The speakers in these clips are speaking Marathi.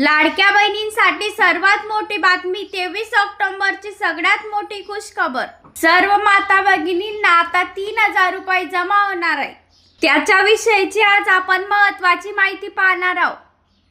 लाडक्या बहिणींसाठी सर्वात मोठी बातमी तेवीस ऑक्टोबरची सगळ्यात मोठी खुशखबर. सर्व माता भगिनींना आता तीन हजार रुपये जमा होणार आहे. त्याच्याविषयीची आज आपण महत्वाची माहिती पाहणार आहोत.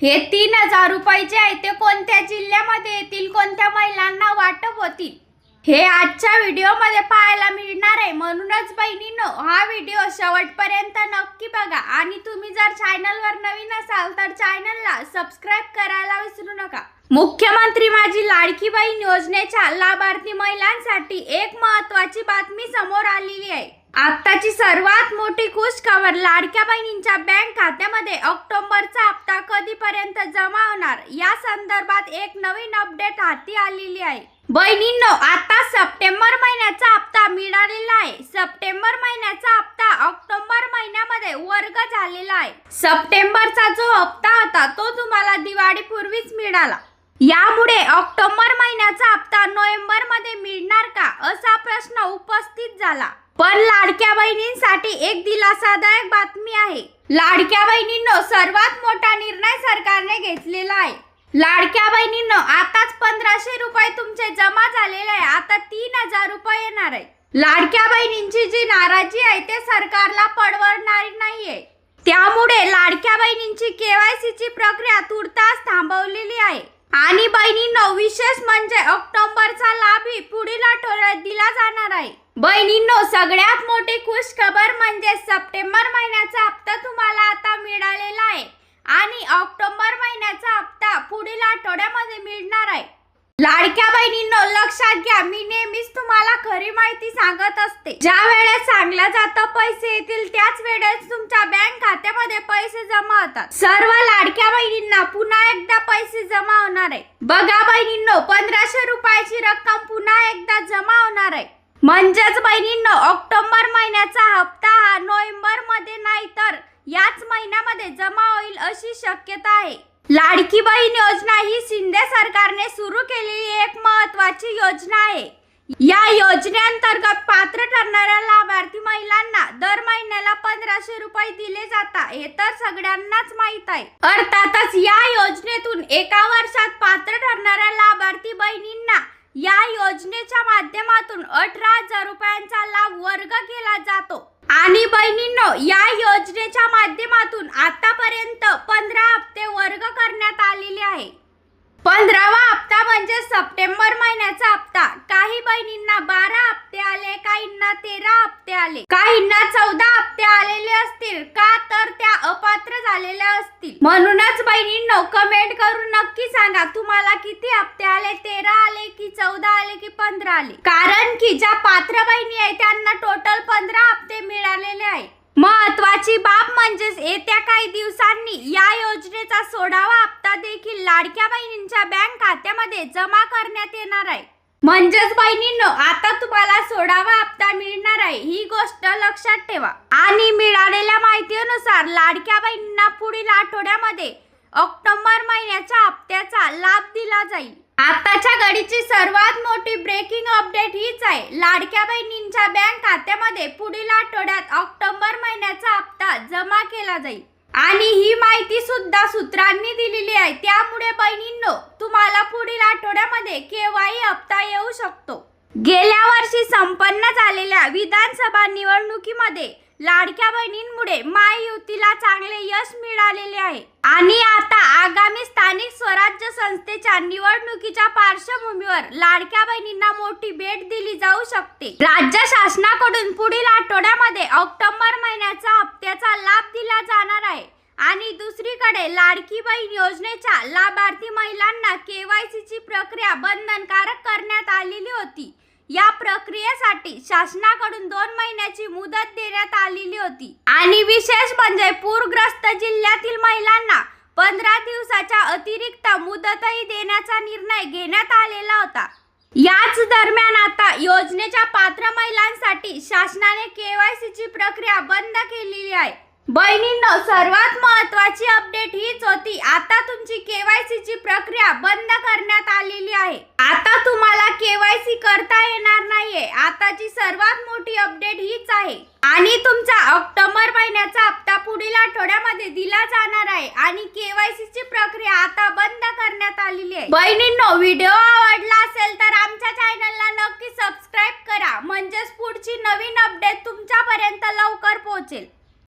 हे तीन हजार रुपये जे आहे ते कोणत्या जिल्ह्यामध्ये येतील कोणत्या महिलांना वाटप होतील? हे आजच्या व्हिडिओमध्ये पाहायला मिळणार आहे. म्हणूनच बहिणींनो हा व्हिडिओ शेवटपर्यंत नक्की बघा. आणि तुम्ही जर चॅनलवर नवीन असाल तर चॅनलला सबस्क्राईब करायला विसरू नका. मुख्यमंत्री माझी लाडकी बहीण योजनेच्या लाभार्थी महिलांसाठी एक महत्वाची बातमी समोर आलेली आहे. आत्ताची सर्वात मोठी खुश खबर लाडक्या बहिणींच्या बँक खात्यामध्ये ऑक्टोबरचा हप्ता कधीपर्यंत जमा होणार? या संदर्भात एक नवीन अपडेट हाती आलेली आहे. बहिणींनो आता सप्टेंबर महिन्याचा हप्ता मिळालेला आहे. सप्टेंबर महिन्याचा हप्ता ऑक्टोबर महिन्यामध्ये वर्ग झालेला आहे. सप्टेंबरचा जो हप्ता होता तो तुम्हाला दिवाळीपूर्वीच मिळाला. यामुळे ऑक्टोबर महिन्याचा हप्ता नोव्हेंबरमध्ये मिळणार का? असा प्रश्न उपस्थित झाला. पण लाडक्या बहिणींसाठी एक दिलासादायक बातमी आहे. लाडक्या बहिणींनो सर्वात मोठा निर्णय सरकारने घेतलेला आहे. लाडक्या बहिणींनो आताच पंधराशे रुपये तुमचे जमा झालेले आहे. आता तीन हजार रुपये येणार आहे. लाडक्या बहिणींची जी नाराजी आहे ते सरकारला पडवणारी नाहीये त्यामुळे लाडक्या बहिणींची केवायसीची प्रक्रिया तुर्तास थांबवलेली आहे. आणि बहिणींनो विशेष म्हणजे ऑक्टोबरचा लाभही पुढील आठवड्यात दिला जाणार आहे. बहिणींनो सगळ्यात मोठी खुश खबर म्हणजे सप्टेंबर महिन्याचा हप्ता तुम्हाला आता मिळालेला आहे. आणि ऑक्टोबर महिन्याचा हप्ता पुढील आठवड्यामध्ये मिळणार आहे. लाडक्या बहिणींनो लक्षात घ्या मी नेहमीच तुम्हाला खरी माहिती सांगत असते. ज्या वेळेस सांगलं जातं पैसे येतील त्याच वेळेस तुमच्या बँक खात्यामध्ये पैसे जमा होतात. सर्व लाडक्या बहिणींना पुन्हा एकदा पैसे जमा होणार आहे. बघा बहिणींनो पंधराशे रुपयाची रक्कम पुन्हा एकदा जमा होणार आहे. म्हणजेच बहिणींनो ऑक्टोबर महिन्याचा हप्ता हा नोव्हेंबरमध्ये नाही तर याच महिन्यामध्ये जमा होईल अशी शक्यता आहे. लाडकी बहीण योजना ही शिंदे सरकारने सुरू केलेली एक महत्वाची योजना आहे. या योजनेअंतर्गत पात्र ठरणाऱ्या लाभार्थी महिलांना दर महिन्याला पंधराशे रुपये दिले जातात हे तर सगळ्यांनाच माहीत आहे. अर्थातच या योजनेतून एका वर्षात पात्र ठरणाऱ्या लाभार्थी बहिणींना या योजनेच्या माध्यमातून अठरा हजार रुपयांचा लाभ वर्ग केला जातो. आणि बहिणींनो या योजनेच्या माध्यमातून आतापर्यंत पंधरा हप्ते वर्ग करण्यात आलेले आहे. पंधरावा हप्ता म्हणजे सप्टेंबर महिन्याचा हप्ता. काही बहिणींना बारा हप्ते आले काहींना तेरा हप्ते आले. काहींना चौदा हप्ते आलेले असतील का? तर त्या अपात्र आलेल्या असतील. म्हणूनच बहिणींनो कमेंट करून नक्की सांगा तुम्हाला किती हप्ते आले? तेरा आले की चौदा आले की पंधरा आले? कारण की ज्या पात्र बहिणी आहे त्यांना टोटल पंधरा हप्ते मिळालेले आहे महत्वाची बाब म्हणजेच येत्या काही दिवसांनी या योजनेचा सोडावा हप्ता देखील लाडक्या बहिणींच्या बँक खात्यामध्ये जमा करण्यात येणार आहे. म्हणजेच बहिणींनो आता तुम्हाला सोडावा हप्ता मिळणार आहे. ही गोष्ट लक्षात ठेवा. आणि मिळालेल्या माहितीनुसार लाडक्या बहिणींना पुढील आठवड्यामध्ये ऑक्टोबर महिन्याच्या हप्त्याचा लाभ दिला जाईल. आताच्या घडीची सर्वात मोठी ब्रेकिंग अपडेट हीच आहे. लाडक्या बहिणींच्या बँक खात्यामध्ये पुढील आठवड्यात ऑक्टोबर महिन्याचा हप्ता जमा केला जाईल. आणि ही माहिती सुद्धा सूत्रांनी दिलेली आहे. त्यामुळे बहिणींनो तुम्हाला पुढील आठवड्यामध्ये केव्हाही हप्ता येऊ शकतो. गेल्या वर्षी संपन्न झालेल्या विधानसभा निवडणुकीमध्ये लाडक्या बहिणींमुळे महायुतीला चांगले यश मिळालेले आहे. आणि आता आगामी स्थानिक स्वराज्य संस्थेच्या निवडणुकीच्या पार्श्वभूमीवर लाडक्या बहिणींना मोठी भेट दिली जाऊ शकते. राज्य शासनाकडून पुढील आठवड्यामध्ये ऑक्टोबर महिन्याचा हप्त्याचा लाभ दिला जाणार आहे. आणि दुसरीकडे लाडकी बहीण योजनेच्या लाभार्थी महिलांना केवायसीची प्रक्रिया बंधनकारक करण्यात आलेली होती. या प्रक्रियेसाठी शासनाकडून दोन महिन्याची मुदत देण्यात आलेली होती. आणि विशेष म्हणजे पूरग्रस्त जिल्ह्यातील महिलांना पंधरा दिवसाच्या अतिरिक्त मुदतही देण्याचा निर्णय घेण्यात आलेला होता. याच दरम्यान आता योजनेच्या पात्र महिलांसाठी शासनाने केवायसीची प्रक्रिया बंद केलेली आहे. बहिणींनो सर्वात महत्वाची अपडेट हीच होती. आता तुमची केवायसीची प्रक्रिया बंद करण्यात आलेली आहे. आता तुम्हाला केवायसी करता येणार नाहीये. आताची सर्वात मोठी अपडेट हीच आहे. आणि तुमचा ऑक्टोबर महिन्याचा हप्ता पुढील आठवड्यामध्ये दिला जाणार आहे. आणि केवायसीची प्रक्रिया आता बंद करण्यात आलेली आहे. बहिणींनो व्हिडिओ आवडला असेल तर आमच्या चॅनलला नक्की सबस्क्राईब करा. म्हणजेच पुढची नवीन अपडेट तुमच्यापर्यंत लवकर पोहोचेल.